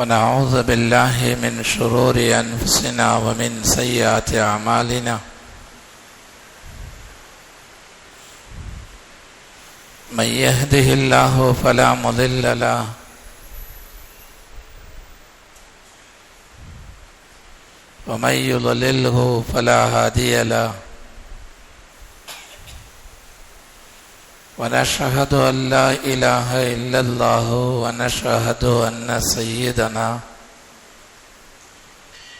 ونعوذ بالله من شرور أنفسنا ومن سيئات أعمالنا. من يهده الله فلا مضل له. ومن يضلله فلا هادي له. ونشهد أن لا إله إلا الله ونشهد أن سيدنا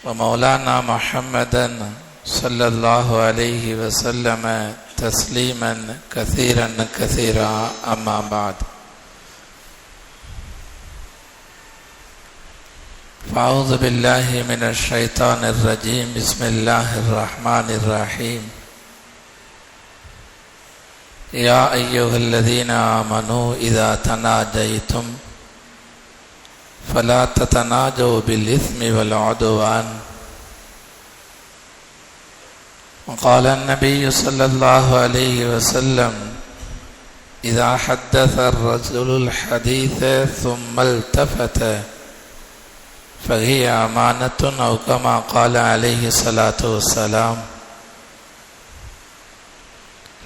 ومولانا محمدا صلى الله عليه وسلم تسليما كثيرا كثيرا أما بعد. فأعوذ بالله من الشيطان الرجيم. بسم الله الرحمن الرحيم. يا أيها الذين آمنوا إذا تناجيتم فلا تتناجوا بالإثم والعدوان. وقال النبي صلى الله عليه وسلم إذا حدث الرجل الحديث ثم التفت فهي أمانة أو كما قال عليه الصلاة والسلام.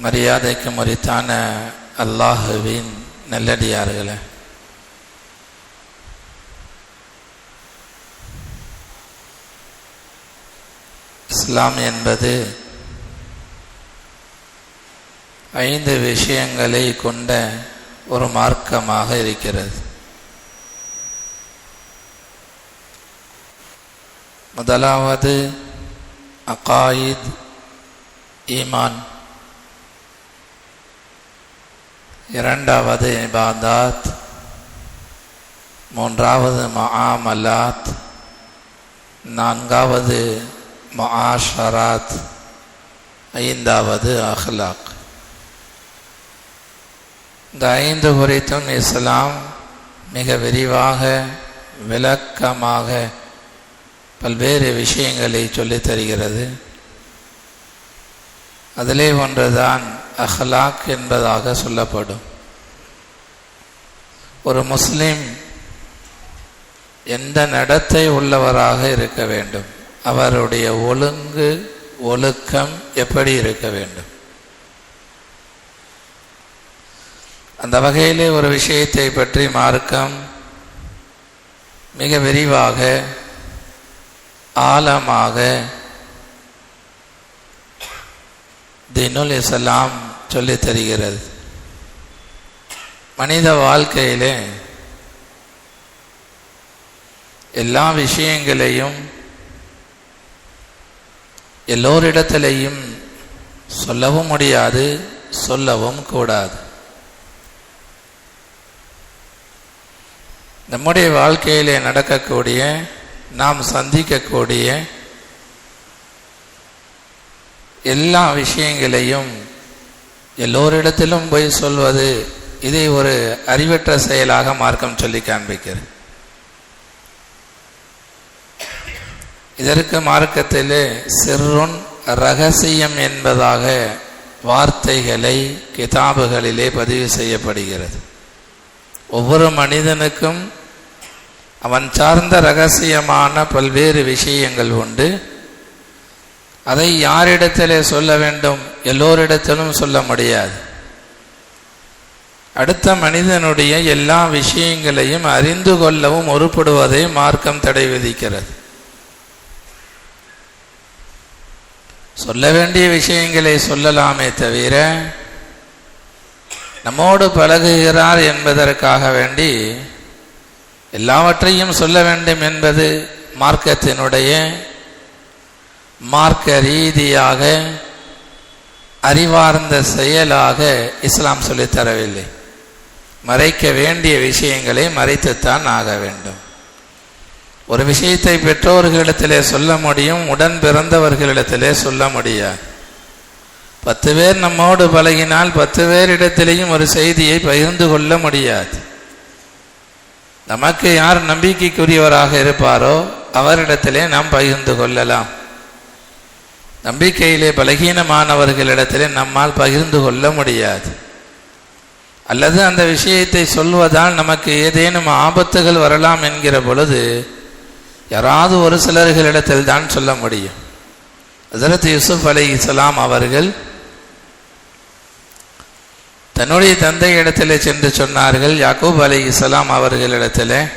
மரியாதைக்கு முறைத்தான அல்லாஹுவின் நல்லடியார்களே. இஸ்லாம் என்பது ஐந்து விஷயங்களை கொண்ட ஒரு மார்க்கமாக இருக்கிறது. முதலாவது அகாயித் ஈமான். இரண்டாவது இபாதாத் மூன்றாவது மஆமலாத் நான்காவது மஆஷராத் ஐந்தாவது அஹ்லாக். இந்த ஐந்து குறித்தும் இஸ்லாம் மிக விரிவாக விளக்கமாக பல்வேறு விஷயங்களை சொல்லித் தருகிறது. அதிலே ஒன்றுதான் அஹ்லாக் என்பதாக சொல்லப்படும். ஒரு முஸ்லிம் எந்த நடத்தை உள்ளவராக இருக்க வேண்டும்? அவருடைய ஒழுங்கு ஒழுக்கம் எப்படி இருக்க வேண்டும்? அந்த வகையிலே ஒரு விஷயத்தை பற்றி மார்க்கம் மிக விரிவாக ஆழமாக தினுல் இஸ்லாம் சொல்லி தருகிறது. மனித வாழ்க்கையிலே எல்லா விஷயங்களையும் எல்லோரிடத்திலையும் சொல்லவும் முடியாது சொல்லவும் கூடாது. நம்முடைய வாழ்க்கையிலே நடக்கக்கூடிய நாம் சந்திக்கக்கூடிய எல்லா விஷயங்களையும் எல்லோரிடத்திலும் போய் சொல்வது இதை ஒரு அறிவற்ற செயலாக மார்க்கம் சொல்லி காண்பிக்கிறது. இதற்கு மார்க்கத்திலே சிறுன் ரகசியம் என்பதாக வார்த்தைகளை கிதாபுகளிலே பதிவு செய்யப்படுகிறது. ஒவ்வொரு மனிதனுக்கும் அவன் சார்ந்த ரகசியமான பல்வேறு விஷயங்கள் உண்டு. அதை யாரிடத்திலே சொல்ல வேண்டும்? எல்லோரிடத்திலும் சொல்ல முடியாது. அடுத்த மனிதனுடைய எல்லா விஷயங்களையும் அறிந்து கொள்ளவும் உருப்படுவதை மார்க்கம் தடை விதிக்கிறது. சொல்ல வேண்டிய விஷயங்களை சொல்லலாமே தவிர நம்மோடு பழகுகிறார் என்பதற்காக வேண்டி எல்லாவற்றையும் சொல்ல வேண்டும் என்பது மார்க்கத்தினுடைய மார்க்க ரீதியாக அறிவார்ந்த செயலாக இஸ்லாம் சொல்லித்தரவில்லை மறைக்க வேண்டிய விஷயங்களை மறைத்துத்தான் ஆக வேண்டும். ஒரு விஷயத்தை பெற்றோர்களிடத்திலே சொல்ல முடியும் உடன் பிறந்தவர்களிடத்திலே சொல்ல முடியாது. பத்து பேர் நம்மோடு பழகினால் பத்து பேரிடத்திலேயும் ஒரு செய்தியை பகிர்ந்து கொள்ள முடியாது. நமக்கு யார் நம்பிக்கைக்குரியவராக இருப்பாரோ அவரிடத்திலே நாம் பகிர்ந்து கொள்ளலாம். நம்பிக்கையிலே பலகீனமானவர்களிடத்திலே நம்மால் பகிர்ந்து கொள்ள முடியாது. அல்லது அந்த விஷயத்தை சொல்வதால் நமக்கு ஏதேனும் ஆபத்துகள் வரலாம் என்கிற பொழுது யாராவது ஒரு சிலர்களிடத்தில் தான் சொல்ல முடியும். ஹசரத் யூசுப் அலி இஸ்லாம் அவர்கள் தன்னுடைய தந்தை இடத்திலே சென்று சொன்னார்கள் யாக்கூப் அலி இஸ்லாம் அவர்களிடத்திலே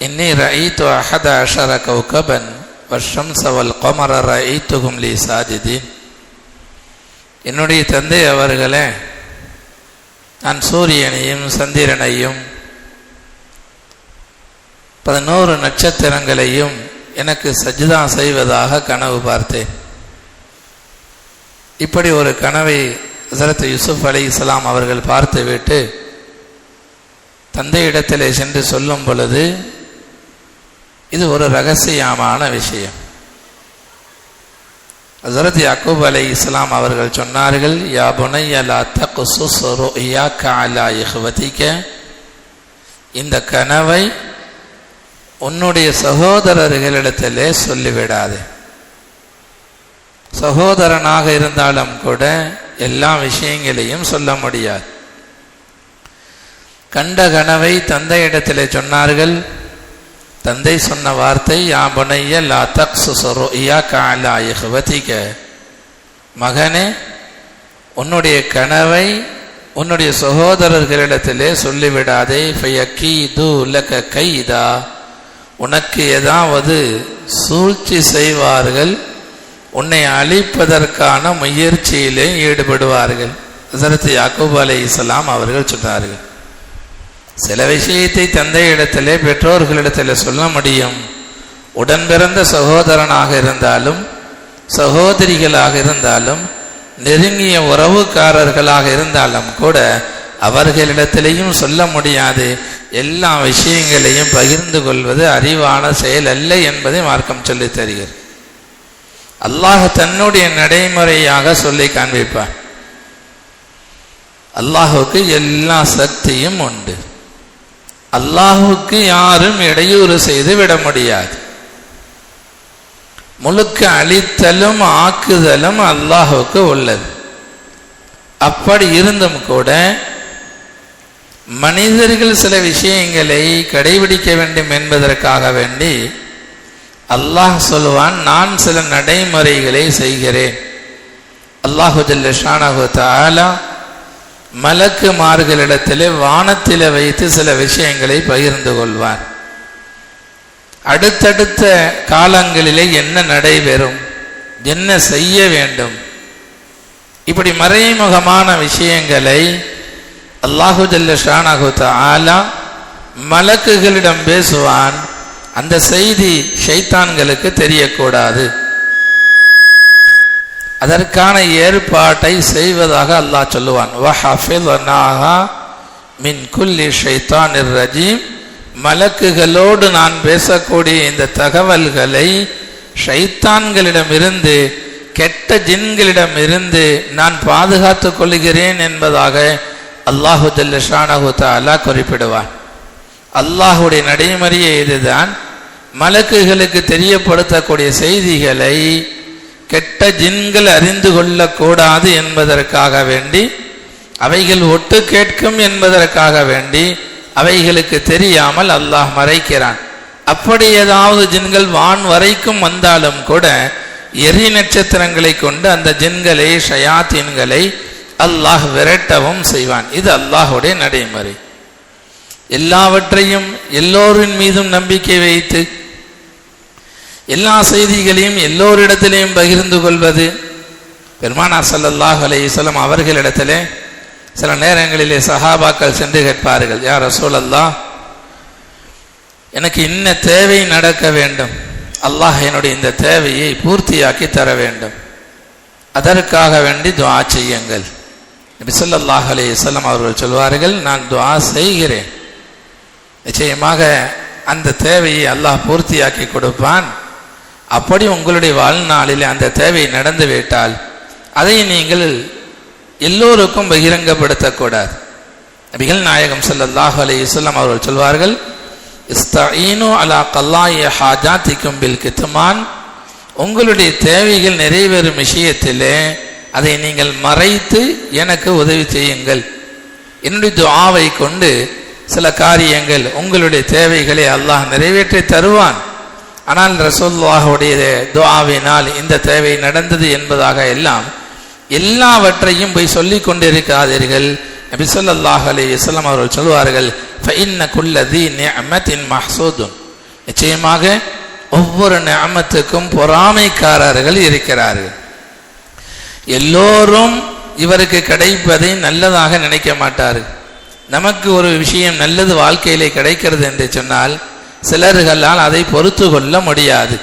இன்னி ரஈத்து அஹத அஷர கௌகபன் வருஷம் சவல் கொமர ரஈத்துகும் லி சாஜிதீன் என்னுடைய தந்தை அவர்களே நான் சூரியனையும் சந்திரனையும் பதினோரு நட்சத்திரங்களையும் எனக்கு சஜிதா செய்வதாக கனவு பார்த்தேன். இப்படி ஒரு கனவை ஹசரத் யூசுப் அலி இஸ்லாம் அவர்கள் பார்த்துவிட்டு தந்தையிடத்திலே சென்று சொல்லும் பொழுது இது ஒரு ரகசியமான விஷயம். ஹசரத் யாக்கூப் அலை இஸ்லாம் அவர்கள் சொன்னார்கள் யா புனைய லா தக்சுஸ் ருயாக்க இந்த கனவை உன்னுடைய சகோதரர்களிடத்திலே சொல்லிவிடாது. சகோதரனாக இருந்தாலும் கூட எல்லா விஷயங்களையும் சொல்ல முடியாது. கண்ட கனவை தந்தையிடத்திலே சொன்னார்கள் தந்தை சொன்ன வார்த்தை யா புனைய லா தக்சுசரு இயாக்க காலா இஹ்வதிக. மகனே உன்னுடைய கனவை உன்னுடைய சகோதரர்களிடத்திலே சொல்லிவிடாதே. ஃபயக்கீது லக கைதா. உனக்கு ஏதாவது சூழ்ச்சி செய்வார்கள் உன்னை அழிப்பதற்கான முயற்சியிலே ஈடுபடுவார்கள். ஹசரத் யாக்கூப் அலை இஸ்லாம் அவர்கள் சொன்னார்கள். சில விஷயத்தை தந்தையிடத்திலே பெற்றோர்களிடத்திலே சொல்ல முடியும். உடன் பிறந்த சகோதரனாக இருந்தாலும் சகோதரிகளாக இருந்தாலும் நெருங்கிய உறவுக்காரர்களாக இருந்தாலும் கூட அவர்களிடத்திலையும் சொல்ல முடியாது. எல்லா விஷயங்களையும் பகிர்ந்து கொள்வது அறிவான செயல் அல்ல என்பதை மார்க்கம் சொல்லி தருகிறது. அல்லாஹ் தன்னுடைய நடைமுறையாக சொல்லி காண்பிப்பார் அல்லாஹுக்கு எல்லா சக்தியும் உண்டு. அல்லாஹுக்கு யாரும் இடையூறு செய்து விட முடியாது. முழுக்க அழித்தலும் ஆக்குதலும் அல்லாஹுக்கு உள்ளது. அப்படி இருந்தும் கூட மனிதர்கள் சில விஷயங்களை கடைபிடிக்க வேண்டும் என்பதற்காக வேண்டி அல்லாஹ் சொல்லுவான் நான் சில நடைமுறைகளை செய்கிறேன். அல்லாஹு ஜல்லஷானஹு தாலா மலக்குமார்களிடத்திலே வானத்தில வைத்து சில விஷயங்களை பகிர்ந்து கொள்வார். அடுத்தடுத்த காலங்களிலே என்ன நடைபெறும்? என்ன செய்ய வேண்டும்? இப்படி மறைமுகமான விஷயங்களை அல்லாஹு ஜல்ல ஷானகுத்த ஆலா மலக்குகளிடம் பேசுவான். அந்த செய்தி ஷைத்தான்களுக்கு தெரியக்கூடாது. அதற்கான ஏற்பாட்டை செய்வதாக அல்லாஹ் சொல்லுவான். வஹஃபில்னாஹா மின் குல்லி ஷைத்தான் ரஜீம். மலக்குகளோடு நான் பேசக்கூடிய இந்த தகவல்களை ஷைத்தான்களிடமிருந்து கெட்ட ஜின்களிடமிருந்து நான் பாதுகாத்துக் கொள்கிறேன் என்பதாக அல்லாஹு ஜல்லஷானஹு தாலா குறிப்பிடுவான். அல்லாஹுடைய நடைமுறையே இதுதான். மலக்குகளுக்கு தெரியப்படுத்தக்கூடிய செய்திகளை கெட்ட ஜின்கள் அறிந்து கொள்ளக்கூடாது என்பதற்காக வேண்டி அவைகள் ஒட்டு கேட்கும் என்பதற்காக வேண்டி அவைகளுக்கு தெரியாமல் அல்லாஹ் மறைக்கிறான். அப்படி ஏதாவது ஜின்கள் வான் வரைக்கும் வந்தாலும் கூட எரி நட்சத்திரங்களை கொண்டு அந்த ஜின்களை ஷயாத்தீன்களை அல்லாஹ் விரட்டவும் செய்வான். இது அல்லாஹுடைய நடைமுறை. எல்லாவற்றையும் எல்லோரின் மீதும் நம்பிக்கை வைத்து எல்லா செய்திகளையும் எல்லோரிடத்திலையும் பகிர்ந்து கொள்வது. பெருமானார் ஸல்லல்லாஹு அலையம் அவர்களிடத்திலே சில நேரங்களிலே சஹாபாக்கள் சென்று கேட்பார்கள் யார் ரசூலல்லாஹ் எனக்கு இன்ன தேவை நடக்க வேண்டும். அல்லாஹ் என்னுடைய இந்த தேவையை பூர்த்தியாக்கி தர வேண்டும். அதற்காக வேண்டி துவா செய்யுங்கள். நபிசல்லாஹ் அலையம் அவர்கள் சொல்வார்கள் நான் துவா செய்கிறேன். நிச்சயமாக அந்த தேவையை அல்லாஹ் பூர்த்தியாக்கி கொடுப்பான். அப்படி உங்களுடைய வாழ்நாளில் அந்த தேவை நடந்து விட்டால் அதை நீங்கள் எல்லோருக்கும் பகிரங்கப்படுத்தக்கூடாது. நபிகள் நாயகம் சல்லாஹ் அலி இஸ்லாம் அவர்கள் சொல்வார்கள் இஸ்தஈனு அலா கல்லாய ஹாஜாத்திக்கும் பில் கித்மான். உங்களுடைய தேவைகள் நிறைவேறும் விஷயத்திலே அதை நீங்கள் மறைத்து எனக்கு உதவி செய்யுங்கள். என்னுடைய துவாவை கொண்டு சில காரியங்கள் உங்களுடைய தேவைகளை அல்லாஹ் நிறைவேற்றி தருவான். ஆனால் ரசூல்லாஹுடைய துவாவினால் இந்த தேவை நடந்தது என்பதாக எல்லாம் எல்லாவற்றையும் போய் சொல்லி கொண்டிருக்காதீர்கள். நபி ஸல்லல்லாஹு அலைஹி வஸல்லம் அவர்கள் சொல்வார்கள் ஃபஇன்ன நிச்சயமாக ஒவ்வொரு நியமத்துக்கும் பொறாமைக்காரர்கள் இருக்கிறார்கள். எல்லோரும் இவருக்கு கிடைப்பதை நல்லதாக நினைக்க மாட்டார்கள். நமக்கு ஒரு விஷயம் நல்லது வாழ்க்கையிலே கிடைக்கிறது என்று சொன்னால் சிலர்களால் அதை பொறுத்து கொள்ள முடியாது.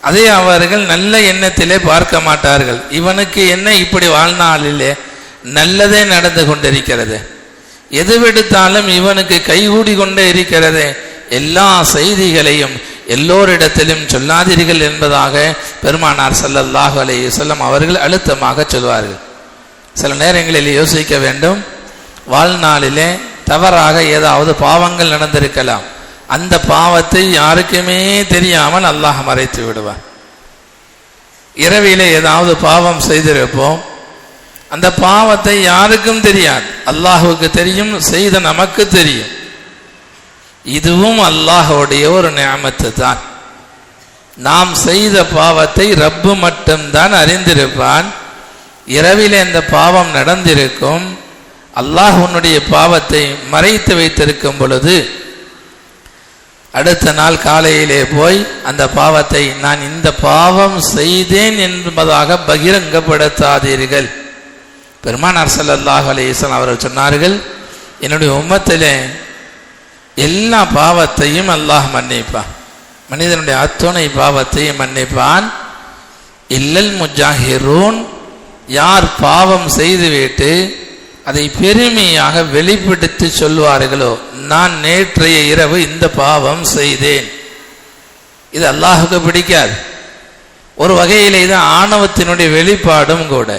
அதை அவர்கள் நல்ல எண்ணத்திலே பார்க்க மாட்டார்கள். இவனுக்கு என்ன இப்படி வாழ்நாளிலே நல்லதே நடந்து கொண்டிருக்கிறது? எதுவெடுத்தாலும் இவனுக்கு கைகூடி கொண்டே இருக்கிறது. எல்லா செய்திகளையும் எல்லோரிடத்திலும் சொல்லாதீர்கள் என்பதாக பெருமானார் சல்லல்லாஹு அலைஹி வஸல்லம் அவர்கள் அழுத்தமாக சொல்வார்கள். சில நேரங்களில் யோசிக்க வேண்டும். வாழ்நாளிலே தவறாக ஏதாவது பாவங்கள் நடந்திருக்கலாம். அந்த பாவத்தை யாருக்குமே தெரியாமல் அல்லாஹ் மறைத்து விடுவான். இரவிலே ஏதாவது பாவம் செய்திருப்போம். அந்த பாவத்தை யாருக்கும் தெரியாது. அல்லாஹுக்கு தெரியும் செய்த நமக்கு தெரியும். இதுவும் அல்லாஹுடைய ஒரு நியமத்து தான். நாம் செய்த பாவத்தை ரப்பு மட்டும்தான் அறிந்திருப்பான். இரவிலே அந்த பாவம் நடந்திருக்கும். அல்லாஹ் உன்னுடைய பாவத்தை மறைத்து வைத்திருக்கும் பொழுது அடுத்த நாள் காலையிலே போய் அந்த பாவத்தை நான் இந்த பாவம் செய்தேன் என்பதாக பகிரங்கப்படுத்தாதீர்கள். பெருமானார் சல்லாஹ் அலைஹி அவர்கள் சொன்னார்கள் என்னுடைய உம்மத்திலே எல்லா பாவத்தையும் அல்லாஹ் மன்னிப்பான். மனிதனுடைய அத்துணை பாவத்தையும் மன்னிப்பான். இல்லல் முஜாஹிரூன் யார் பாவம் செய்துவிட்டு அதை பெருமையாக வெளிப்படுத்தி சொல்வார்களோ நான் நேற்றைய இரவு இந்த பாவம் செய்தேன். இது அல்லாஹுக்கு பிடிக்காது. ஒரு வகையில் இது ஆணவத்தினுடைய வெளிப்பாடும் கூட.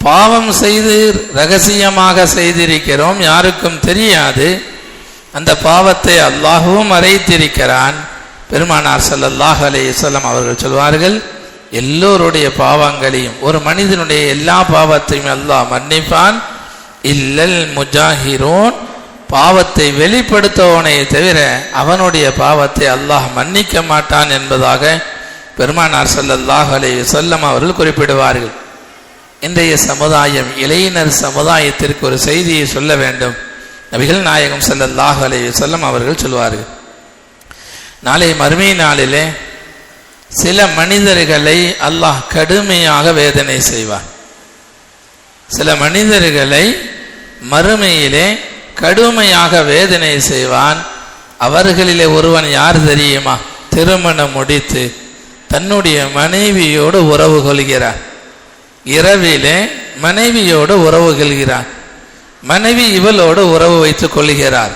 பாவம் செய்து ரகசியமாக செய்திருக்கிறோம் யாருக்கும் தெரியாது. அந்த பாவத்தை அல்லாஹுவும் மறைத்திருக்கிறான். பெருமானார் ஸல்லல்லாஹு அலையம் அவர்கள் சொல்வார்கள் எல்லோருடைய பாவங்களையும் ஒரு மனிதனுடைய எல்லா பாவத்தையும் அல்லாஹ் மன்னிப்பான் இல்லல் முஜாஹிரோன். பாவத்தை வெளிப்படுத்தவனை தவிர அவனுடைய பாவத்தை அல்லாஹ் மன்னிக்க மாட்டான் என்பதாக பெருமானார் ஸல்லல்லாஹு அலைஹி சொல்லம் அவர்கள் குறிப்பிடுவார்கள். இன்றைய சமுதாயம் இளைஞர் சமுதாயத்திற்கு ஒரு செய்தியை சொல்ல வேண்டும். நபிகள் நாயகம் ஸல்லல்லாஹு அலைஹி சொல்லம் அவர்கள் சொல்வார்கள். நாளை மறுமை நாளிலே சில மனிதர்களை அல்லாஹ் கடுமையாக வேதனை செய்வார். சில மனிதர்களை மறுமையிலே கடுமையாக வேதனை செய்வான். அவர்களிலே ஒருவன் யார் தெரியுமா? திருமணம் முடித்து தன்னுடைய மனைவியோடு உறவு கொள்கிறார். இரவிலே மனைவியோடு உறவு கொள்கிறார். மனைவி இவளோடு உறவு வைத்துக் கொள்கிறார்.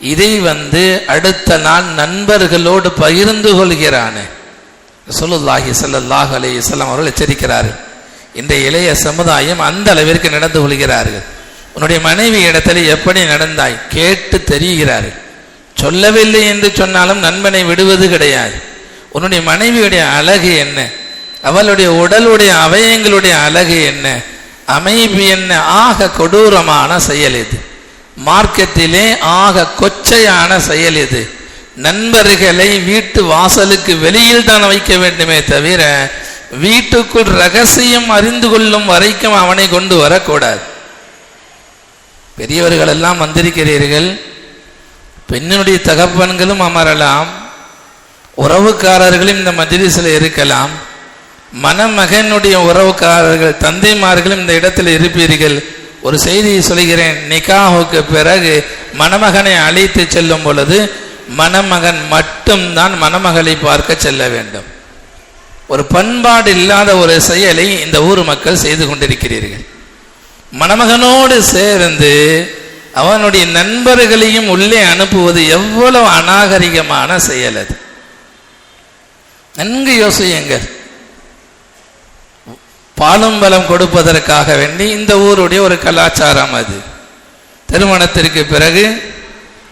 இதை வந்து அடுத்த நாள் நண்பர்களோடு பகிர்ந்து கொள்கிறானே. சொல்லுல்லாஹி சல்லாஹ் அலி இஸ்லாம் அவர்கள் எச்சரிக்கிறார்கள். இந்த இளைய சமுதாயம் அந்த அளவிற்கு நடந்து கொள்கிறார்கள். உன்னுடைய மனைவி இடத்துல எப்படி நடந்தாய்? கேட்டு தெரிகிறார்கள். சொல்லவில்லை என்று சொன்னாலும் நண்பனை விடுவது கிடையாது. உன்னுடைய மனைவியுடைய அழகு என்ன? அவளுடைய உடலுடைய அவயங்களுடைய அழகு என்ன? அமைப்பு என்ன? ஆக கொடூரமான செயல் இது மார்க்கத்திலே ஆக கொச்சையான செயல் இது நண்பர்களை வீட்டு வாசலுக்கு வெளியில் தான் வைக்க வேண்டுமே தவிர வீட்டுக்குள் ரகசியம் அறிந்து கொள்ளும் வரைக்கும் அவனை கொண்டு வரக்கூடாது. பெரியவர்கள் எல்லாம் வந்திருக்கிறீர்கள். பெண்ணினுடைய தகப்பன்களும் அமரலாம். உறவுக்காரர்களும் இந்த மஜ்லிஸில் இருக்கலாம். மணமகனுடைய உறவுக்காரர்கள் தந்தைமார்களும் இந்த இடத்தில் இருப்பீர்கள். ஒரு செய்தியை சொல்கிறேன். நிகாஹுக்கு பிறகு மணமகனை அழைத்து செல்லும் பொழுது மணமகன் மட்டும்தான் மணமகளை பார்க்க செல்ல வேண்டும். ஒரு பண்பாடு இல்லாத ஒரு செயலை இந்த ஊர் மக்கள் செய்து கொண்டிருக்கிறீர்கள். மணமகனோடு சேர்ந்து அவனுடைய நண்பர்களையும் உள்ளே அனுப்புவது எவ்வளவு அநாகரிகமான செயல் அது. நன்கு யோசியுங்கள். பாலும் பலம் கொடுப்பதற்காக வேண்டி இந்த ஊருடைய ஒரு கலாச்சாரம் அது. திருமணத்திற்கு பிறகு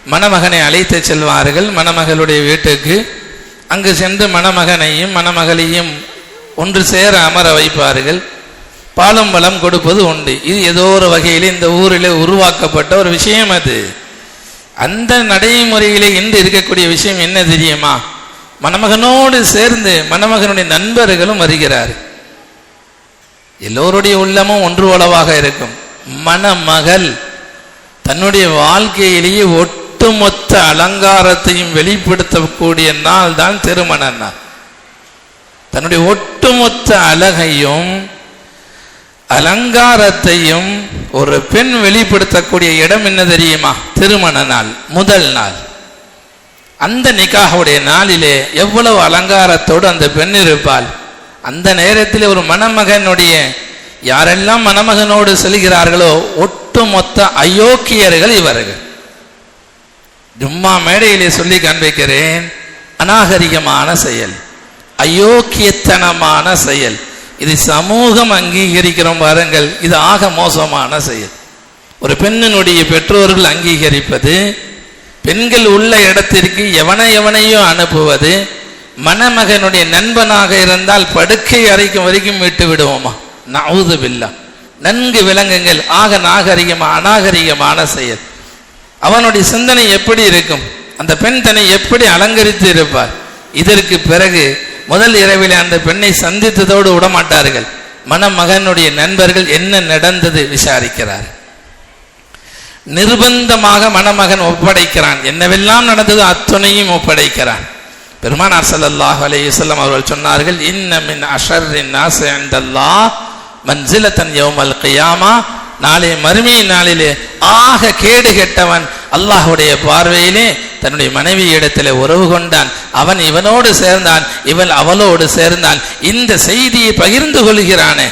மணமகனை அழைத்து செல்வார்கள். மணமகளுடைய வீட்டுக்கு அங்கு சென்று மணமகனையும் மணமகளையும் ஒன்று சேர அமர வைப்பார்கள். பாலும் பலம் கொடுப்பது உண்டு. இது ஏதோ ஒரு வகையில் இந்த ஊரில் உருவாக்கப்பட்ட ஒரு விஷயம் அது. அந்த நடைமுறையிலே இன்று இருக்கக்கூடிய விஷயம் என்ன தெரியுமா? மணமகனோடு சேர்ந்து மணமகனுடைய நண்பர்களும் வருகிறார் எல்லோருடைய உள்ளமும் ஒன்று உளவாக இருக்கும். மணமகள் தன்னுடைய வாழ்க்கையிலேயே ஒட்டுமொத்த அலங்காரத்தையும் வெளிப்படுத்தக்கூடிய நாள் தான் திருமண நாள். தன்னுடைய ஒட்டுமொத்த அழகையும் அலங்காரத்தையும் ஒரு பெண் வெளிப்படுத்தக்கூடிய இடம் என்ன தெரியுமா? திருமண நாள் முதல் நாள். அந்த நிக்காஹுடைய நாளிலே எவ்வளவு அலங்காரத்தோடு அந்த பெண் இருப்பாள்? அந்த நேரத்தில் ஒரு மணமகனுடைய யாரெல்லாம் மணமகனோடு செல்கிறார்களோ ஒட்டுமொத்த அயோக்கியர்கள் இவர்கள். ஜும்மா மேடையிலே சொல்லி காண்பிக்கிறேன் அநாகரிகமான செயல் அயோக்கியத்தனமான செயல். இது சமூகம் அங்கீகரிக்கிறோம் பாருங்கள். இது ஆக மோசமான செயல். ஒரு பெண்ணினுடைய பெற்றோர்கள் அங்கீகரிப்பது பெண்கள் உள்ள இடத்திற்கு எவனை எவனையோ அனுப்புவது மணமகனுடைய நண்பனாக இருந்தால் படுக்கை அறைக்கும் வரைக்கும் விட்டு விடுவோமா? நவுது பில்லா. நன்கு விலங்குங்கள் ஆக நாகரிகமா அநாகரிகமான செயல். அவனுடைய சிந்தனை எப்படி இருக்கும்? அந்த பெண் தன்னை எப்படி அலங்கரித்து இருப்பார்? இதற்கு பிறகு முதல் இரவில் அந்த பெண்ணை சந்தித்ததோடு விடமாட்டார்கள். மணமகனுடைய நண்பர்கள் என்ன நடந்தது விசாரிக்கிறார். நிர்பந்தமாக மணமகன் ஒப்படைக்கிறான். என்னவெல்லாம் நடந்தது அத்துணையும் ஒப்படைக்கிறான். பெருமானார் சல்லாஹ் அலையுசல்லம் அவர்கள் சொன்னார்கள் இன்னமின் அஷர்ரின் நாசல்லா மன்சில மன்சிலத்தன் யோமல் கியாமா. நாளை மறுமை நாளிலே ஆக கேடு கெட்டவன் அல்லாஹுடைய பார்வையிலே தன்னுடைய மனைவி இடத்துல உறவு கொண்டான். அவன் இவனோடு சேர்ந்தான். இவன் அவளோடு சேர்ந்தான். இந்த செய்தியை பகிர்ந்து கொள்கிறானே.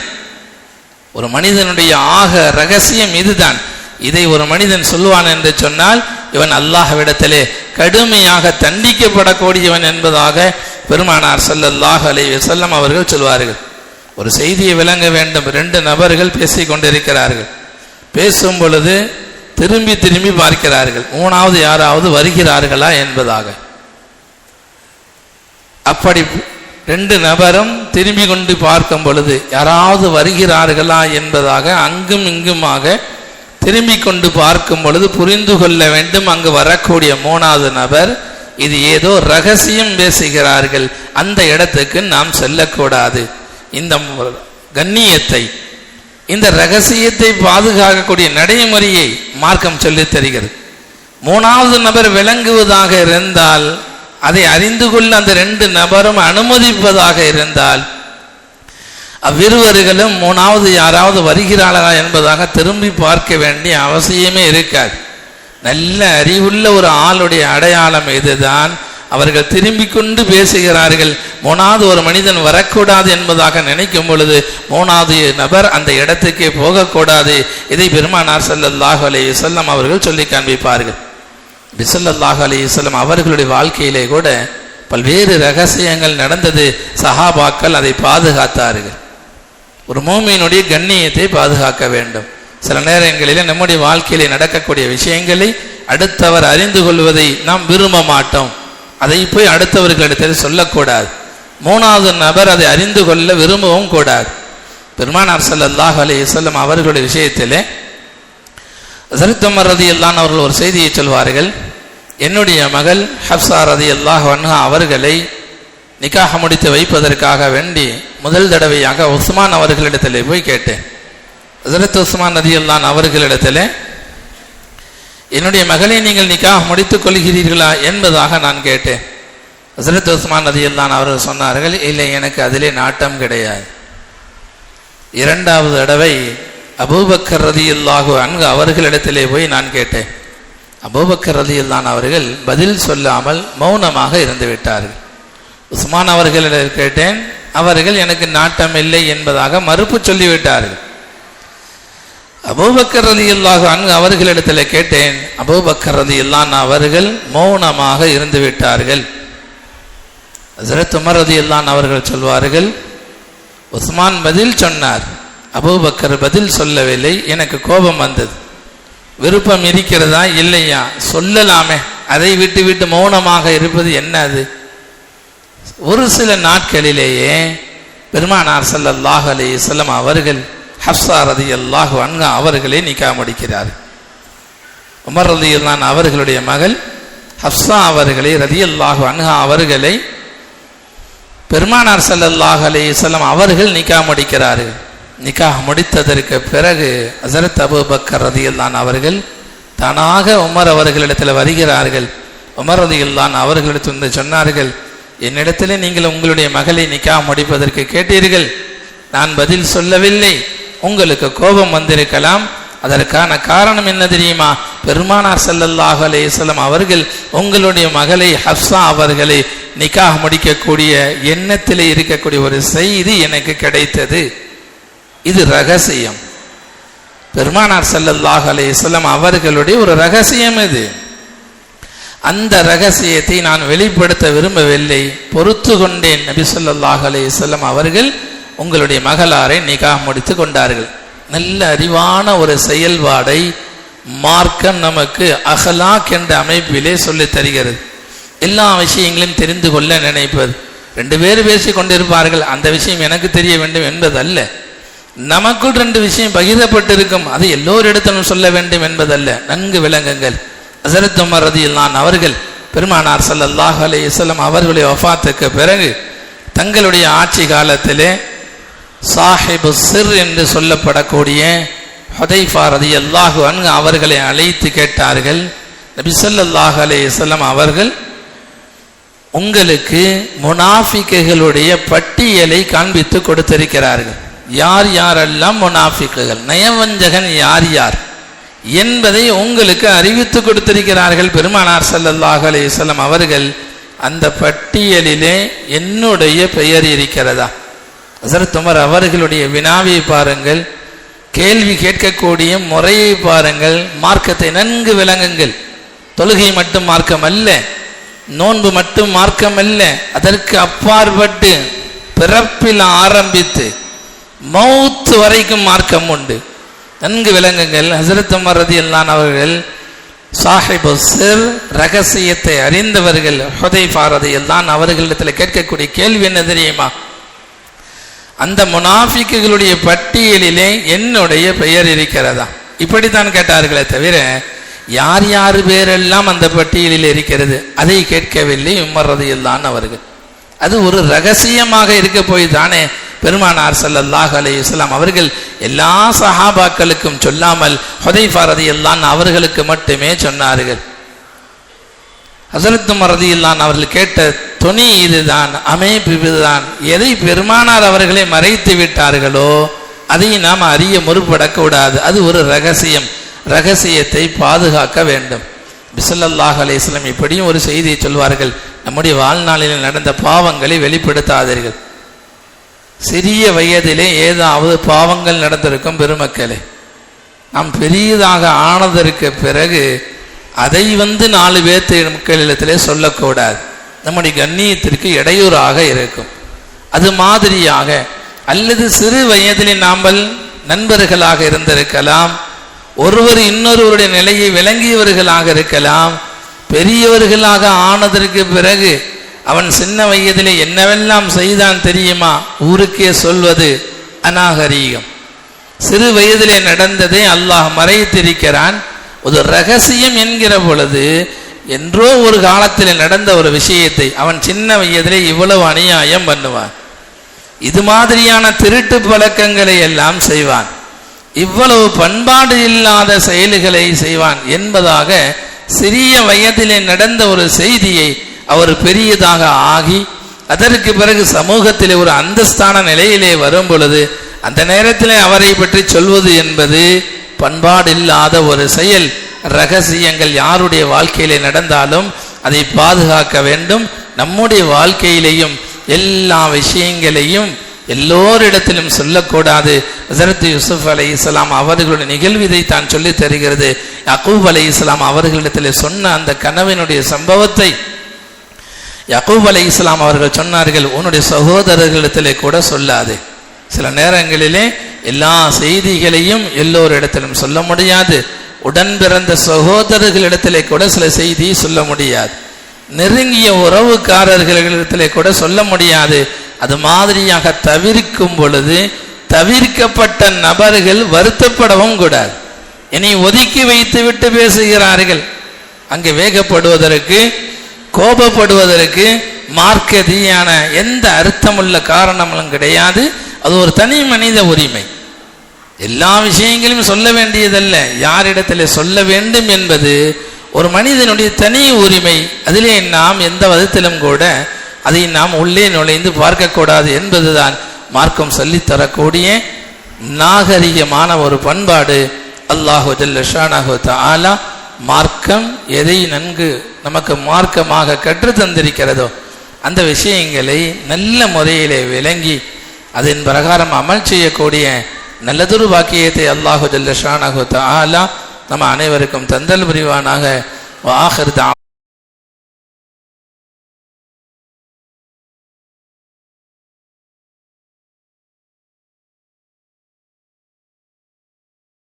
ஒரு மனிதனுடைய ஆக ரகசியம் இதுதான். இதை ஒரு மனிதன் சொல்லுவான் என்று சொன்னால் இவன் அல்லாஹ்விடத்திலே கடுமையாக தண்டிக்கப்படக்கூடியவன் என்பதாக பெருமானார் ஸல்லல்லாஹு அலைஹி வஸல்லம் அவர்கள் சொல்வார்கள். ஒரு செய்தியை விளங்க வேண்டும். ரெண்டு நபர்கள் பேசிக் கொண்டிருக்கிறார்கள் பேசும் பொழுது திரும்பி திரும்பி பார்க்கிறார்கள். மூணாவது யாராவது வருகிறார்களா என்பதாக. அப்படி ரெண்டு நபரும் திரும்பி கொண்டு பார்க்கும் பொழுது யாராவது வருகிறார்களா என்பதாக அங்கும் இங்குமாக திரும்பி கொண்டு பார்க்கும் பொழுது புரிந்து கொள்ள வேண்டும். அங்கு வரக்கூடிய மூணாவது நபர் இது ஏதோ ரகசியம் பேசுகிறார்கள். அந்த இடத்துக்கு நாம் செல்லக்கூடாது. இந்த கண்ணியத்தை இந்த ரகசியத்தை பாதுகாக்கக்கூடிய நடைமுறையை மார்க்கம் சொல்லித் தருகிறது. மூணாவது நபர் விளங்குவதாக இருந்தால் அதை அறிந்து கொள்ள அந்த ரெண்டு நபரும் அனுமதிப்பதாக இருந்தால் அவ்விருவர்களும் மூணாவது யாராவது வருகிறார்களா என்பதாக திரும்பி பார்க்க வேண்டிய அவசியமே இருக்காது. நல்ல அறிவுள்ள ஒரு ஆளுடைய அடையாளம் இதுதான். அவர்கள் திரும்பி கொண்டு பேசுகிறார்கள். மூணாவது ஒரு மனிதன் வரக்கூடாது என்பதாக நினைக்கும் பொழுது மூணாவது நபர் அந்த இடத்துக்கே போகக்கூடாது. இதை பெருமானார் ஸல்லல்லாஹு அலைஹி செல்லம் அவர்கள் சொல்லி காண்பிப்பார்கள். பிசல்லாஹு அலைஹி செல்லம் அவர்களுடைய வாழ்க்கையிலே கூட பல்வேறு ரகசியங்கள் நடந்தது. சஹாபாக்கள் அதை பாதுகாத்தார்கள். ஒரு மூமியினுடைய கண்ணியத்தை பாதுகாக்க வேண்டும். சில நேரங்களில் நம்முடைய வாழ்க்கையிலே நடக்கக்கூடிய விஷயங்களை அடுத்தவர் அறிந்து கொள்வதை நாம் விரும்ப மாட்டோம். அதை போய் அடுத்தவர்களிடத்தில் சொல்லக்கூடாது. மூணாவது நபர் அதை அறிந்து கொள்ள விரும்பவும் கூடாது. பெருமானார் சல்லாஹ் அலி வஸல்லம் அவர்களுடைய விஷயத்திலே ஜரித்தமர் ரதி அல்லான் அவர்கள் ஒரு செய்தியை சொல்வார்கள். என்னுடைய மகள் ஹப்சா ரதி அல்லாஹ் வன்ஹா அவர்களை நிக்காக முடித்து வைப்பதற்காக வேண்டி முதல் தடவையாக உஸ்மான் அவர்களிடத்திலே போய் கேட்டேன். ஹசரத் உஸ்மான் ரதி அல்லான் அவர்களிடத்திலே என்னுடைய மகளை நீங்கள் நிக்காக முடித்துக் கொள்கிறீர்களா என்பதாக நான் கேட்டேன். ஹசரத் உஸ்மான் ரதியல்லான் அவர்கள் சொன்னார்கள் இல்லை எனக்கு அதிலே நாட்டம் கிடையாது. இரண்டாவது தடவை அபூபக்கர் ரதியுல்லாஹு அன்கு அவர்களிடத்திலே போய் நான் கேட்டேன். அபூபக்கர் ரதியுல்லான் அவர்கள் பதில் சொல்லாமல் மௌனமாக இருந்து விட்டார்கள். உஸ்மான் அவர்களிடம் கேட்டேன் அவர்கள் எனக்கு நாட்டம் இல்லை என்பதாக மறுப்பு சொல்லிவிட்டார்கள். அபூபக்கர் ரதியுல்லாஹு அன்கு அவர்களிடத்தில் கேட்டேன் அபூபக்கர் ரதியுல்லான் அவர்கள் மௌனமாக இருந்து விட்டார்கள். ஹசரத் உமர் ரதியுல்லான் அவர்கள் சொல்வார்கள் உஸ்மான் பதில் சொன்னார் அபூபக்கர் பதில் சொல்லவில்லை எனக்கு கோபம் வந்தது. விருப்பம் இருக்கிறதா இல்லையா? சொல்லலாமே அதை விட்டு விட்டு மௌனமாக இருப்பது என்ன அது? ஒரு சில நாட்களிலேயே பெருமானார் சல்லாஹ் அலி வஸல்லம் அவர்கள் ஹப்சா ரதியல்லாஹு அன்ஹா அவர்களே நிக்கா முடிக்கிறார். உமர் ரதியல்லான் அவர்களுடைய மகள் ஹப்சா அவர்களை ரதியல்லாஹு அன்ஹா அவர்களை பெருமானார் ஸல்லல்லாஹு அலைஹி அவர்கள் நிக்கா முடிக்கிறார்கள் நிக்காஹ் முடித்ததற்கு பிறகு ஹசரத் அபூபக்கர் ரதியல்லான் அவர்கள் தானாக உமர் அவர்களிடத்தில் வருகிறார்கள். உமர் ரதியல்லான் அவர்களிடத்தில் வந்து சொன்னார்கள் என்னிடத்திலே நீங்கள் உங்களுடைய மகளை நிக்காக முடிப்பதற்கு கேட்டீர்கள். நான் பதில் சொல்லவில்லை. உங்களுக்கு கோபம் வந்திருக்கலாம். அதற்கான காரணம் என்ன தெரியுமா? பெருமானார் ஸல்லல்லாஹு அலையம் அவர்கள் உங்களுடைய மகளை ஹப்சா அவர்களை நிக்காக முடிக்கக்கூடிய எண்ணத்தில் இருக்கக்கூடிய ஒரு செய்தி எனக்கு கிடைத்தது. இது ரகசியம். பெருமானார் ஸல்லல்லாஹு அலையம் அவர்களுடைய ஒரு ரகசியம் இது. அந்த ரகசியத்தை நான் வெளிப்படுத்த விரும்பவில்லை. பொறுத்து கொண்டேன் நபி சொல்லாஹ் அலையம் அவர்கள் உங்களுடைய மகளாரை நிகாக முடித்து கொண்டார்கள். நல்ல அறிவான ஒரு செயல்பாடை மார்க்கம் நமக்கு அகலாக் என்ற அமைப்பிலே சொல்லித் தருகிறது. எல்லா விஷயங்களையும் தெரிந்து கொள்ள நினைப்பது ரெண்டு பேர் பேசி கொண்டிருப்பார்கள். அந்த விஷயம் எனக்கு தெரிய வேண்டும் என்பதல்ல. நமக்குள் ரெண்டு விஷயம் பகிரப்பட்டிருக்கும். அது எல்லோரிடத்திலும் சொல்ல வேண்டும் என்பதல்ல. நன்கு விளங்குங்கள். ஹசரத் உமர் ரதியில்லான் அவர்கள் பெருமானார் ஸல்லல்லாஹு அலி வஸல்லம் அவர்களுடைய ஒஃபாத்துக்கு பிறகு தங்களுடைய ஆட்சி காலத்திலே சாஹிபு சிர் என்று சொல்லப்படக்கூடிய ஹுதைஃபா ரதியல்லாஹு அன்ஹு அவர்களை அழைத்து கேட்டார்கள். நபி ஸல்லல்லாஹு அவர்கள் உங்களுக்கு முனாஃபிக்குகளுடைய பட்டியலை காண்பித்து கொடுத்திருக்கிறார்கள். யார் யாரெல்லாம் முனாஃபிக்குகள்? நயவஞ்சகன் யார் யார்? என்பதை உங்களுக்கு அறிவித்து கொடுத்திருக்கிறார்கள் பெருமானார் சல்லல்லாஹ் அலைஹி அவர்கள். அந்த பட்டியலிலே என்னுடைய பெயர் இருக்கிறதா? ஹசரத் உமர் அவர்களுடைய வினாவை பாருங்கள். கேள்வி கேட்கக்கூடிய முறையை பாருங்கள். மார்க்கத்தை நன்கு விளங்குங்கள். தொழுகை மட்டும் மார்க்கம் அல்ல நோன்பு மட்டும் மார்க்கம் அல்ல அதற்கு அப்பாற்பட்டு பிறப்பில் ஆரம்பித்து மௌத்து வரைக்கும் மார்க்கம் உண்டு. நன்கு விளங்குங்கள். ஹசரத் உமர் ரதியல்லான் அவர்கள் சாஹிபு சிர் ரகசியத்தை அறிந்தவர்கள். ஹுதைஃபா ரதியல்லான் அவர்களிடத்தில் கேட்கக்கூடிய கேள்வி என்ன தெரியுமா? அந்த முனாஃபிக்குகளுடைய பட்டியலிலே என்னுடைய பெயர் இருக்கிறதா? இப்படித்தான் கேட்டார்களே தவிர யார் யார் பேரெல்லாம் அந்த பட்டியலில் இருக்கிறது? அதை கேட்கவில்லை உமர் ரதியல்லான் அவர்கள். அது ஒரு ரகசியமாக இருக்க போய் தானே பெருமானார் ஸல்லல்லாஹு அலி இஸ்லாம் அவர்கள் எல்லா சஹாபாக்களுக்கும் சொல்லாமல் ஹுதைஃபா ரதியல்லான் அவர்களுக்கு மட்டுமே சொன்னார்கள். ஹசரத்து மரதி ரதியல்லான் அவர்கள் கேட்ட துணி இதுதான் அமைப்பு இதுதான். எதை பெருமானார் அவர்களை மறைத்து விட்டார்களோ அதை நாம் அறிய முற்படக்கூடாது அது ஒரு ரகசியம். ரகசியத்தை பாதுகாக்க வேண்டும். பிசல்லாஹ் அலையம் இப்படியும் ஒரு செய்தியை சொல்வார்கள். நம்முடைய வாழ்நாளில் நடந்த பாவங்களை வெளிப்படுத்தாதீர்கள். சிறிய வயதிலே ஏதாவது பாவங்கள் நடந்திருக்கும் பெருமக்களே. நாம் பெரியதாக ஆனதற்கு பிறகு அதை வந்து நாலு பேர்த்து மக்களிடத்திலே சொல்லக்கூடாது. நம்முடைய கண்ணியத்திற்கு இடையூறாக இருக்கும். அது மாதிரியாக அல்லது சிறு வயதிலே நாமல் நண்பர்களாக இருந்திருக்கலாம் ஒருவர் இன்னொருவருடைய நிலையை விளங்கியவர்களாக இருக்கலாம் பெரியவர்களாக ஆனதற்கு பிறகு அவன் சின்ன வயதிலே என்னவெல்லாம் செய்தான் தெரியுமா? ஊருக்கே சொல்வது அநாகரீகம். சிறு வயதிலே நடந்ததை அல்லாஹ் மறைத்திருக்கிறான். ஒரு ரகசியம் என்கிற பொழுது என்றோ ஒரு காலத்தில் நடந்த ஒரு விஷயத்தை அவன் சின்ன வயதிலே இவ்வளவு அநியாயம் பண்ணுவான். இது மாதிரியான திருட்டு பழக்கங்களை எல்லாம் செய்வான். இவ்வளவு பண்பாடு இல்லாத செயல்களை செய்வான் என்பதாக சிறிய வயதிலே நடந்த ஒரு செய்தியை அவர் பெரியதாக ஆகி அதற்கு பிறகு சமூகத்தில் ஒரு அந்தஸ்தான நிலையிலே வரும் பொழுது அந்த நேரத்திலே அவரை பற்றி சொல்வது என்பது பண்பாடில்லாத ஒரு செயல். ரகசியங்கள் யாருடைய வாழ்க்கையிலே நடந்தாலும் அதை பாதுகாக்க வேண்டும். நம்முடைய வாழ்க்கையிலேயும் எல்லா விஷயங்களையும் எல்லோரிடத்திலும் சொல்லக்கூடாது. ஹசரத் யூசுப் அலை இஸ்லாம் அவர்களுடைய நிகழ்விதை தான் சொல்லி தருகிறது. யகூப் அலை இஸ்லாம் அவர்களிடத்தில் சொன்ன அந்த கனவினுடைய சம்பவத்தை யகூப் அலை இஸ்லாம் அவர்கள் சொன்னார்கள். உன்னுடைய சகோதரர்களிடத்திலே கூட சொல்லாது. சில நேரங்களிலே எல்லா செய்திகளையும் எல்லோரிடத்திலும் சொல்ல முடியாது. உடன் பிறந்த சகோதரர்களிடத்திலே கூட சில செய்தி சொல்ல முடியாது. நெருங்கிய உறவுக்காரர்களிடத்திலே கூட சொல்ல முடியாது. அது மாதிரியாக தவிர்க்கும் பொழுது தவிர்க்கப்பட்ட நபர்கள் வருத்தப்படவும் கூடாது. இனி ஒதுக்கி வைத்து விட்டு பேசுகிறார்கள். அங்கு வேகப்படுவதற்கு கோபப்படுவதற்கு மார்க்கதியான எந்த அர்த்தமுள்ள காரணமும் கிடையாது. அது ஒரு தனி மனித உரிமை. எல்லா விஷயங்களையும் சொல்ல வேண்டியதல்ல. யாரிடத்தில் சொல்ல வேண்டும் என்பது ஒரு மனிதனுடைய தனி உரிமை. அதிலே நாம் எந்த விதத்திலும் கூட அதை நாம் உள்ளே நுழைந்து பார்க்கக்கூடாது என்பதுதான் மார்க்கம் சொல்லித்தரக்கூடிய நாகரிகமான ஒரு பண்பாடு. அல்லாஹு ஆலா மார்க்கம் எதை நன்கு நமக்கு மார்க்கமாக கற்று தந்திருக்கிறதோ அந்த விஷயங்களை நல்ல முறையிலே விளங்கி அதன் பிரகாரம் அமல் செய்யக்கூடிய நல்லதொரு வாக்கியத்தை அல்லாஹு ஜல்லஷானஹு தஆலா நம்ம அனைவருக்கும் தந்தல் புரிவானாக. வாஹிர்